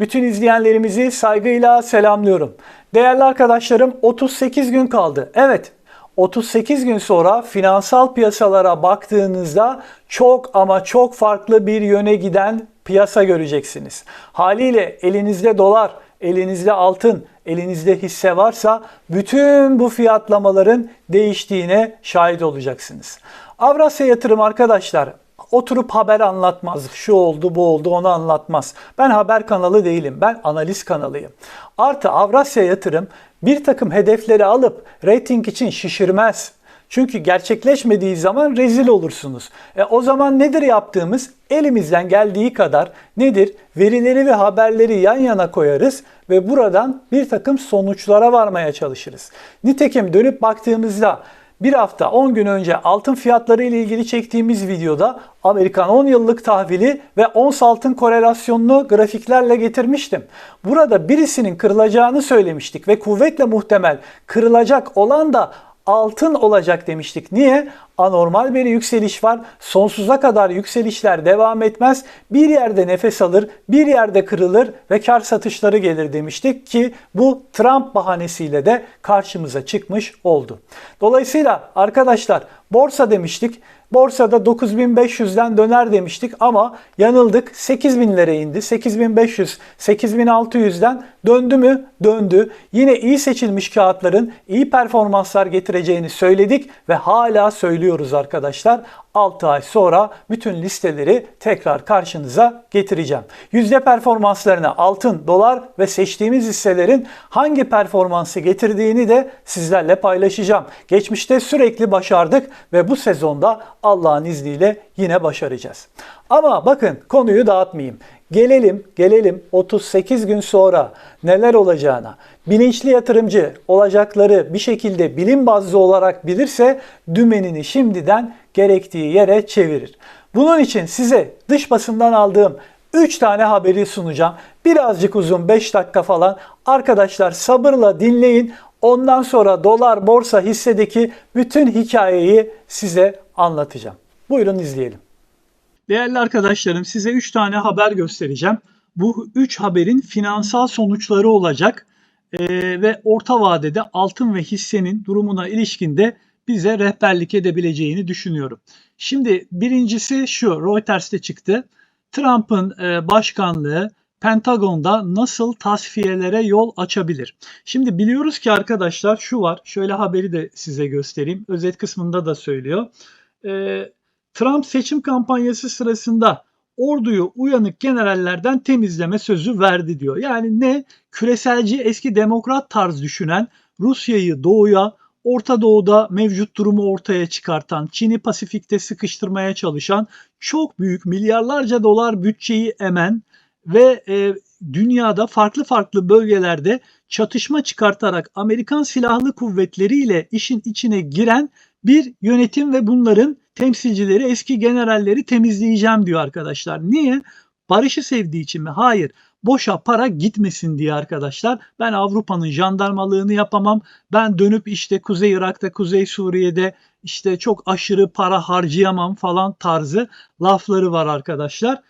Bütün izleyenlerimizi saygıyla selamlıyorum. Değerli arkadaşlarım 38 gün kaldı. Evet 38 gün sonra finansal piyasalara baktığınızda çok ama çok farklı bir yöne giden piyasa göreceksiniz. Haliyle elinizde dolar, elinizde altın, elinizde hisse varsa bütün bu fiyatlamaların değiştiğine şahit olacaksınız. Avrasya Yatırım arkadaşlar oturup haber anlatmaz. Şu oldu, bu oldu, onu anlatmaz. Ben haber kanalı değilim. Ben analiz kanalıyım. Artı Avrasya Yatırım bir takım hedefleri alıp rating için şişirmez. Çünkü gerçekleşmediği zaman rezil olursunuz. E, o zaman nedir yaptığımız? Elimizden geldiği kadar nedir? Verileri ve haberleri yan yana koyarız ve buradan bir takım sonuçlara varmaya çalışırız. Nitekim dönüp baktığımızda bir hafta 10 gün önce altın fiyatları ile ilgili çektiğimiz videoda Amerikan 10 yıllık tahvili ve ons altın korelasyonunu grafiklerle getirmiştim. Burada birisinin kırılacağını söylemiştik ve kuvvetle muhtemel kırılacak olan da altın olacak demiştik. Niye? Anormal bir yükseliş var. Sonsuza kadar yükselişler devam etmez. Bir yerde nefes alır, bir yerde kırılır ve kar satışları gelir demiştik ki bu Trump bahanesiyle de karşımıza çıkmış oldu. Dolayısıyla arkadaşlar borsa demiştik. Borsada 9500'den döner demiştik ama yanıldık. 8000'lere indi. 8500, 8600'den döndü mü? Döndü. Yine iyi seçilmiş kağıtların iyi performanslar getireceğini söyledik ve hala söylüyoruz arkadaşlar. 6 ay sonra bütün listeleri tekrar karşınıza getireceğim. Yüzde performanslarına altın, dolar ve seçtiğimiz hisselerin hangi performansı getirdiğini de sizlerle paylaşacağım. Geçmişte sürekli başardık ve bu sezonda Allah'ın izniyle yine başaracağız. Ama bakın konuyu dağıtmayayım. Gelelim, gelelim 38 gün sonra neler olacağına. Bilinçli yatırımcı olacakları bir şekilde bilim bazlı olarak bilirse dümenini şimdiden gerektiği yere çevirir. Bunun için size dış basından aldığım 3 tane haberi sunacağım. Birazcık uzun 5 dakika falan. Arkadaşlar sabırla dinleyin. Ondan sonra dolar, borsa, hissedeki bütün hikayeyi size anlatacağım. Buyurun izleyelim. Değerli arkadaşlarım size 3 tane haber göstereceğim. Bu 3 haberin finansal sonuçları olacak ee, ve orta vadede altın ve hissenin durumuna ilişkinde bize rehberlik edebileceğini düşünüyorum. Şimdi birincisi şu Reuters'te çıktı. Trump'ın e, başkanlığı Pentagon'da nasıl tasfiyelere yol açabilir? Şimdi biliyoruz ki arkadaşlar şu var. Şöyle haberi de size göstereyim. Özet kısmında da söylüyor. Ee, Trump seçim kampanyası sırasında orduyu uyanık generallerden temizleme sözü verdi diyor. Yani ne? Küreselci eski demokrat tarz düşünen Rusya'yı doğuya, Orta Doğu'da mevcut durumu ortaya çıkartan, Çin'i Pasifik'te sıkıştırmaya çalışan, çok büyük milyarlarca dolar bütçeyi emen ve e, dünyada farklı farklı bölgelerde çatışma çıkartarak Amerikan Silahlı Kuvvetleri ile işin içine giren bir yönetim ve bunların temsilcileri, eski generalleri temizleyeceğim diyor arkadaşlar. Niye? Barışı sevdiği için mi? Hayır. Boşa para gitmesin diye arkadaşlar. Ben Avrupa'nın jandarmalığını yapamam. Ben dönüp işte Kuzey Irak'ta, Kuzey Suriye'de işte çok aşırı para harcayamam falan tarzı lafları var arkadaşlar.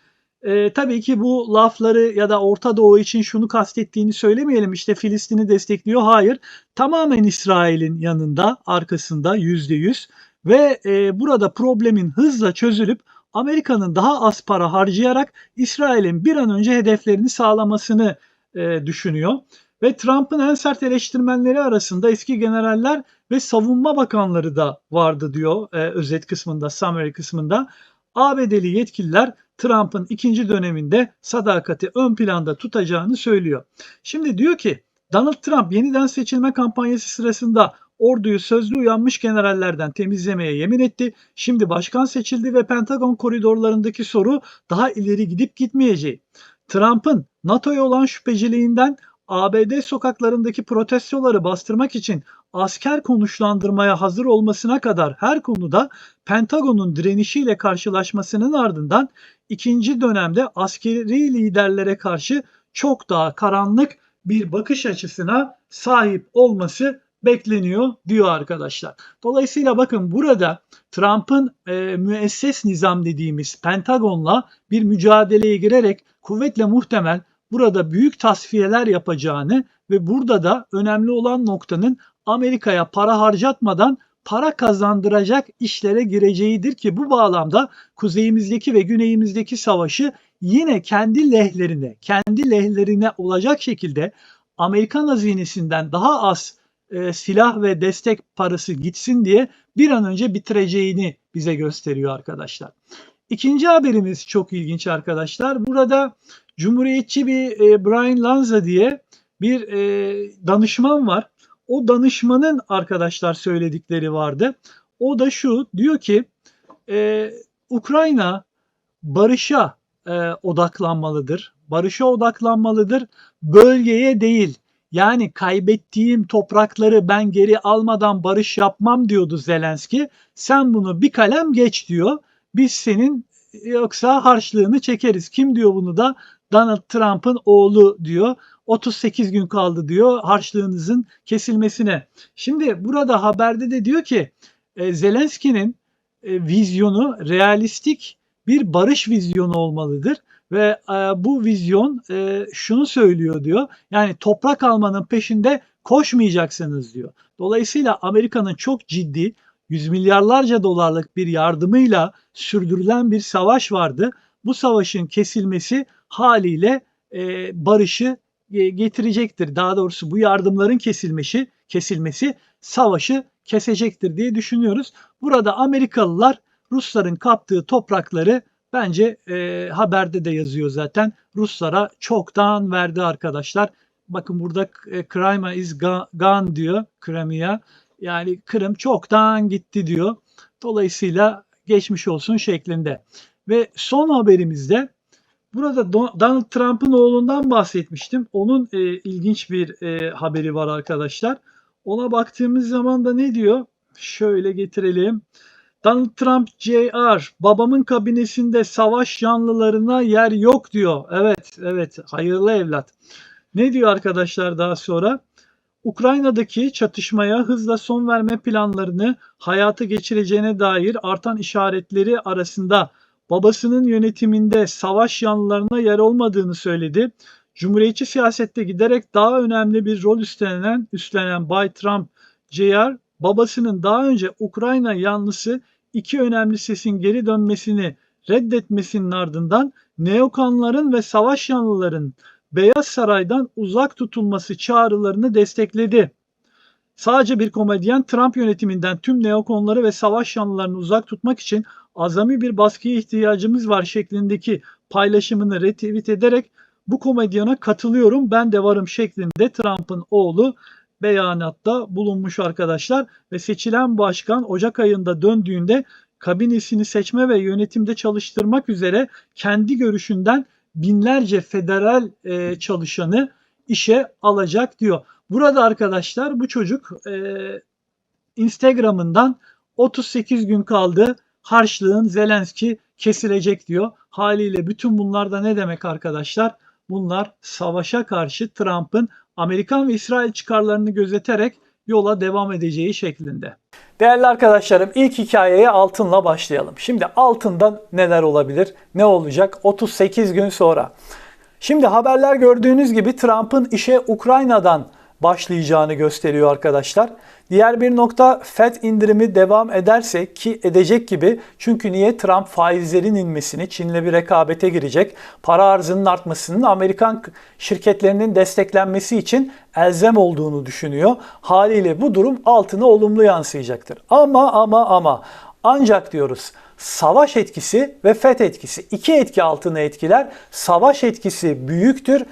E, tabii ki bu lafları ya da Orta Doğu için şunu kastettiğini söylemeyelim. İşte Filistin'i destekliyor. Hayır. Tamamen İsrail'in yanında, arkasında yüzde yüz. Ve e, burada problemin hızla çözülüp Amerika'nın daha az para harcayarak İsrail'in bir an önce hedeflerini sağlamasını e, düşünüyor. Ve Trump'ın en sert eleştirmenleri arasında eski generaller ve savunma bakanları da vardı diyor e, özet kısmında, summary kısmında. ABD'li yetkililer Trump'ın ikinci döneminde sadakati ön planda tutacağını söylüyor. Şimdi diyor ki Donald Trump yeniden seçilme kampanyası sırasında orduyu sözlü uyanmış generallerden temizlemeye yemin etti. Şimdi başkan seçildi ve Pentagon koridorlarındaki soru daha ileri gidip gitmeyeceği. Trump'ın NATO'ya olan şüpheciliğinden ABD sokaklarındaki protestoları bastırmak için asker konuşlandırmaya hazır olmasına kadar her konuda Pentagon'un direnişiyle karşılaşmasının ardından ikinci dönemde askeri liderlere karşı çok daha karanlık bir bakış açısına sahip olması bekleniyor diyor arkadaşlar. Dolayısıyla bakın burada Trump'ın e, müesses nizam dediğimiz Pentagon'la bir mücadeleye girerek kuvvetle muhtemel burada büyük tasfiyeler yapacağını ve burada da önemli olan noktanın Amerika'ya para harcatmadan para kazandıracak işlere gireceğidir ki bu bağlamda kuzeyimizdeki ve güneyimizdeki savaşı yine kendi lehlerine, kendi lehlerine olacak şekilde Amerikan hazinesinden daha az e, silah ve destek parası gitsin diye bir an önce bitireceğini bize gösteriyor arkadaşlar. İkinci haberimiz çok ilginç arkadaşlar. Burada Cumhuriyetçi bir e, Brian Lanza diye bir e, danışman var. O danışmanın arkadaşlar söyledikleri vardı. O da şu diyor ki e, Ukrayna barışa e, odaklanmalıdır. Barışa odaklanmalıdır. Bölgeye değil. Yani kaybettiğim toprakları ben geri almadan barış yapmam diyordu Zelenski. Sen bunu bir kalem geç diyor. Biz senin yoksa harçlığını çekeriz. Kim diyor bunu da? Donald Trump'ın oğlu diyor. 38 gün kaldı diyor harçlığınızın kesilmesine. Şimdi burada haberde de diyor ki e, Zelenski'nin e, vizyonu realistik bir barış vizyonu olmalıdır ve e, bu vizyon e, şunu söylüyor diyor. Yani toprak almanın peşinde koşmayacaksınız diyor. Dolayısıyla Amerika'nın çok ciddi yüz milyarlarca dolarlık bir yardımıyla sürdürülen bir savaş vardı. Bu savaşın kesilmesi haliyle e, barışı e, getirecektir. Daha doğrusu bu yardımların kesilmesi kesilmesi savaşı kesecektir diye düşünüyoruz. Burada Amerikalılar Rusların kaptığı toprakları bence e, haberde de yazıyor zaten. Ruslara çoktan verdi arkadaşlar. Bakın burada e, Crimea is gone diyor. Crimea. Yani Kırım çoktan gitti diyor. Dolayısıyla geçmiş olsun şeklinde. Ve son haberimizde burada Donald Trump'ın oğlundan bahsetmiştim. Onun e, ilginç bir e, haberi var arkadaşlar. Ona baktığımız zaman da ne diyor? Şöyle getirelim. Donald Trump Jr. babamın kabinesinde savaş yanlılarına yer yok diyor. Evet, evet hayırlı evlat. Ne diyor arkadaşlar daha sonra? Ukrayna'daki çatışmaya hızla son verme planlarını hayata geçireceğine dair artan işaretleri arasında babasının yönetiminde savaş yanlılarına yer olmadığını söyledi. Cumhuriyetçi siyasette giderek daha önemli bir rol üstlenen, üstlenen Bay Trump Jr. babasının daha önce Ukrayna yanlısı iki önemli sesin geri dönmesini reddetmesinin ardından neokanların ve savaş yanlıların Beyaz Saray'dan uzak tutulması çağrılarını destekledi. Sadece bir komedyen Trump yönetiminden tüm neokonları ve savaş yanlılarını uzak tutmak için azami bir baskıya ihtiyacımız var şeklindeki paylaşımını retweet ederek bu komedyana katılıyorum ben de varım şeklinde Trump'ın oğlu beyanatta bulunmuş arkadaşlar ve seçilen başkan Ocak ayında döndüğünde kabinesini seçme ve yönetimde çalıştırmak üzere kendi görüşünden binlerce federal e, çalışanı işe alacak diyor. Burada arkadaşlar bu çocuk e, Instagram'ından 38 gün kaldı harçlığın Zelenski kesilecek diyor. Haliyle bütün bunlar da ne demek arkadaşlar? Bunlar savaşa karşı Trump'ın Amerikan ve İsrail çıkarlarını gözeterek yola devam edeceği şeklinde. Değerli arkadaşlarım ilk hikayeye altınla başlayalım. Şimdi altında neler olabilir? Ne olacak 38 gün sonra? Şimdi haberler gördüğünüz gibi Trump'ın işe Ukrayna'dan başlayacağını gösteriyor arkadaşlar. Diğer bir nokta FED indirimi devam ederse ki edecek gibi çünkü niye Trump faizlerin inmesini Çin'le bir rekabete girecek para arzının artmasının Amerikan şirketlerinin desteklenmesi için elzem olduğunu düşünüyor. Haliyle bu durum altına olumlu yansıyacaktır. Ama ama ama ancak diyoruz savaş etkisi ve FED etkisi iki etki altına etkiler. Savaş etkisi büyüktür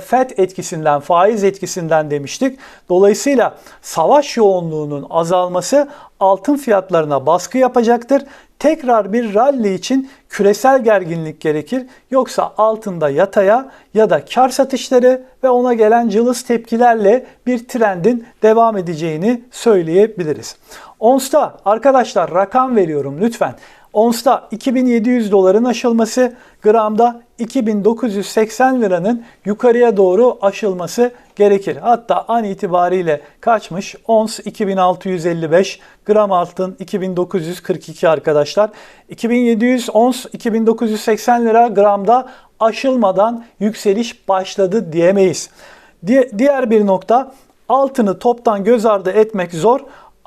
FED etkisinden, faiz etkisinden demiştik. Dolayısıyla savaş yoğunluğunun azalması altın fiyatlarına baskı yapacaktır. Tekrar bir rally için küresel gerginlik gerekir. Yoksa altında yataya ya da kar satışları ve ona gelen cılız tepkilerle bir trendin devam edeceğini söyleyebiliriz. Ons'ta arkadaşlar rakam veriyorum lütfen. Ons'ta 2700 doların aşılması, gramda 2980 liranın yukarıya doğru aşılması gerekir. Hatta an itibariyle kaçmış? Ons 2655, gram altın 2942 arkadaşlar. 2700 ons 2980 lira gramda aşılmadan yükseliş başladı diyemeyiz. Diğer bir nokta altını toptan göz ardı etmek zor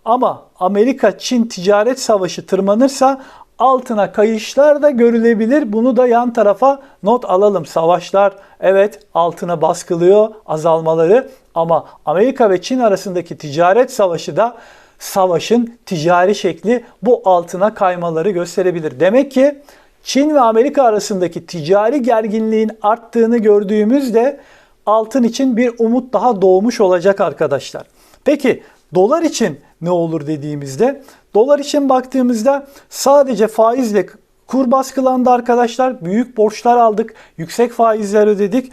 ama Amerika-Çin ticaret savaşı tırmanırsa altına kayışlar da görülebilir. Bunu da yan tarafa not alalım. Savaşlar evet altına baskılıyor azalmaları ama Amerika ve Çin arasındaki ticaret savaşı da savaşın ticari şekli bu altına kaymaları gösterebilir. Demek ki Çin ve Amerika arasındaki ticari gerginliğin arttığını gördüğümüzde altın için bir umut daha doğmuş olacak arkadaşlar. Peki dolar için ne olur dediğimizde dolar için baktığımızda sadece faizle Kur baskılandı arkadaşlar. Büyük borçlar aldık. Yüksek faizler ödedik.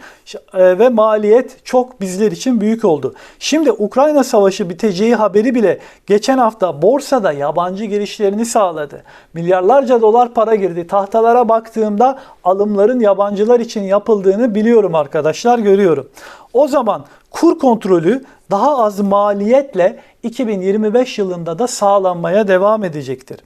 E, ve maliyet çok bizler için büyük oldu. Şimdi Ukrayna Savaşı biteceği haberi bile geçen hafta borsada yabancı girişlerini sağladı. Milyarlarca dolar para girdi. Tahtalara baktığımda alımların yabancılar için yapıldığını biliyorum arkadaşlar görüyorum. O zaman kur kontrolü daha az maliyetle 2025 yılında da sağlanmaya devam edecektir.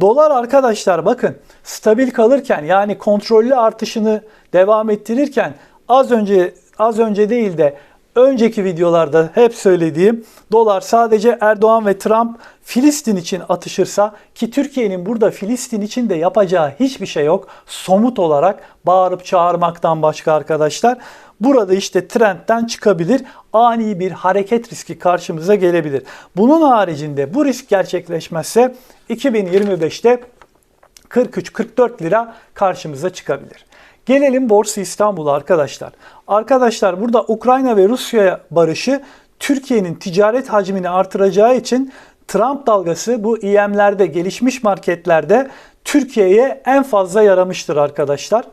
Dolar arkadaşlar bakın stabil kalırken yani kontrollü artışını devam ettirirken az önce az önce değil de önceki videolarda hep söylediğim dolar sadece Erdoğan ve Trump Filistin için atışırsa ki Türkiye'nin burada Filistin için de yapacağı hiçbir şey yok. Somut olarak bağırıp çağırmaktan başka arkadaşlar. Burada işte trendten çıkabilir. Ani bir hareket riski karşımıza gelebilir. Bunun haricinde bu risk gerçekleşmezse 2025'te 43-44 lira karşımıza çıkabilir. Gelelim Borsa İstanbul'a arkadaşlar. Arkadaşlar burada Ukrayna ve Rusya barışı Türkiye'nin ticaret hacmini artıracağı için Trump dalgası bu IM'lerde gelişmiş marketlerde Türkiye'ye en fazla yaramıştır arkadaşlar.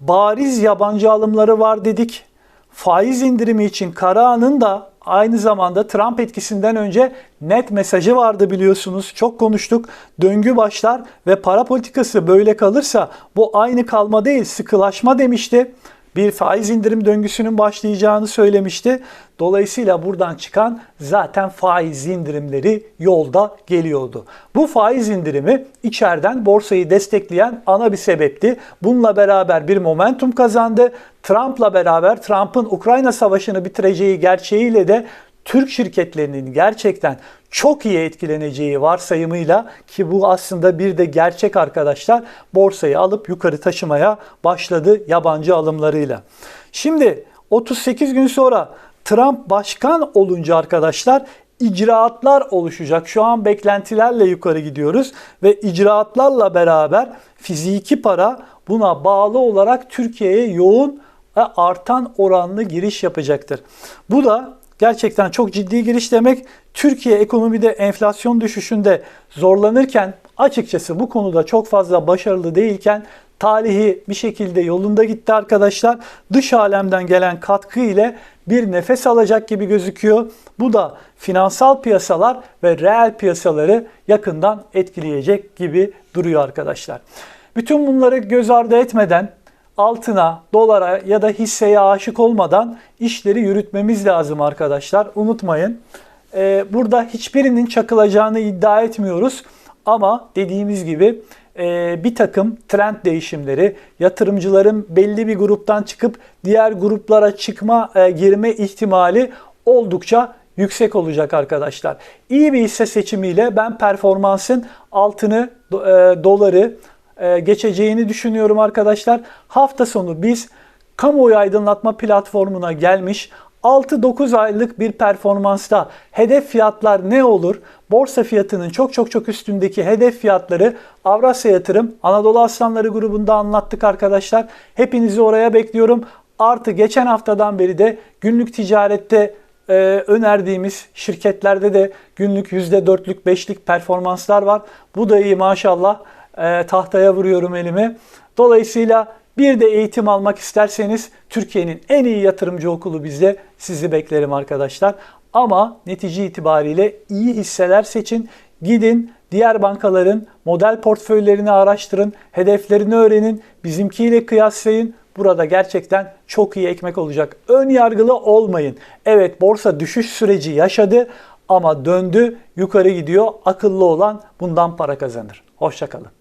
Bariz yabancı alımları var dedik. Faiz indirimi için Karahan'ın da aynı zamanda Trump etkisinden önce net mesajı vardı biliyorsunuz. Çok konuştuk. Döngü başlar ve para politikası böyle kalırsa bu aynı kalma değil sıkılaşma demişti bir faiz indirim döngüsünün başlayacağını söylemişti. Dolayısıyla buradan çıkan zaten faiz indirimleri yolda geliyordu. Bu faiz indirimi içeriden borsayı destekleyen ana bir sebepti. Bununla beraber bir momentum kazandı. Trump'la beraber Trump'ın Ukrayna savaşını bitireceği gerçeğiyle de Türk şirketlerinin gerçekten çok iyi etkileneceği varsayımıyla ki bu aslında bir de gerçek arkadaşlar borsayı alıp yukarı taşımaya başladı yabancı alımlarıyla. Şimdi 38 gün sonra Trump başkan olunca arkadaşlar icraatlar oluşacak. Şu an beklentilerle yukarı gidiyoruz ve icraatlarla beraber fiziki para buna bağlı olarak Türkiye'ye yoğun ve artan oranlı giriş yapacaktır. Bu da gerçekten çok ciddi giriş demek. Türkiye ekonomide enflasyon düşüşünde zorlanırken açıkçası bu konuda çok fazla başarılı değilken talihi bir şekilde yolunda gitti arkadaşlar. Dış alemden gelen katkı ile bir nefes alacak gibi gözüküyor. Bu da finansal piyasalar ve reel piyasaları yakından etkileyecek gibi duruyor arkadaşlar. Bütün bunları göz ardı etmeden altına, dolara ya da hisseye aşık olmadan işleri yürütmemiz lazım arkadaşlar. Unutmayın. Ee, burada hiçbirinin çakılacağını iddia etmiyoruz. Ama dediğimiz gibi e, bir takım trend değişimleri, yatırımcıların belli bir gruptan çıkıp diğer gruplara çıkma, e, girme ihtimali oldukça yüksek olacak arkadaşlar. İyi bir hisse seçimiyle ben performansın altını, e, doları, e, geçeceğini düşünüyorum arkadaşlar. Hafta sonu biz kamuoyu aydınlatma platformuna gelmiş 6-9 aylık bir performansta hedef fiyatlar ne olur? Borsa fiyatının çok çok çok üstündeki hedef fiyatları Avrasya Yatırım Anadolu Aslanları grubunda anlattık arkadaşlar. Hepinizi oraya bekliyorum. Artı geçen haftadan beri de günlük ticarette e, önerdiğimiz şirketlerde de günlük %4'lük 5'lik performanslar var. Bu da iyi maşallah e, tahtaya vuruyorum elimi. Dolayısıyla bir de eğitim almak isterseniz Türkiye'nin en iyi yatırımcı okulu bizde. Sizi beklerim arkadaşlar. Ama netice itibariyle iyi hisseler seçin. Gidin Diğer bankaların model portföylerini araştırın, hedeflerini öğrenin, bizimkiyle kıyaslayın. Burada gerçekten çok iyi ekmek olacak. Ön yargılı olmayın. Evet borsa düşüş süreci yaşadı ama döndü, yukarı gidiyor. Akıllı olan bundan para kazanır. Hoşçakalın.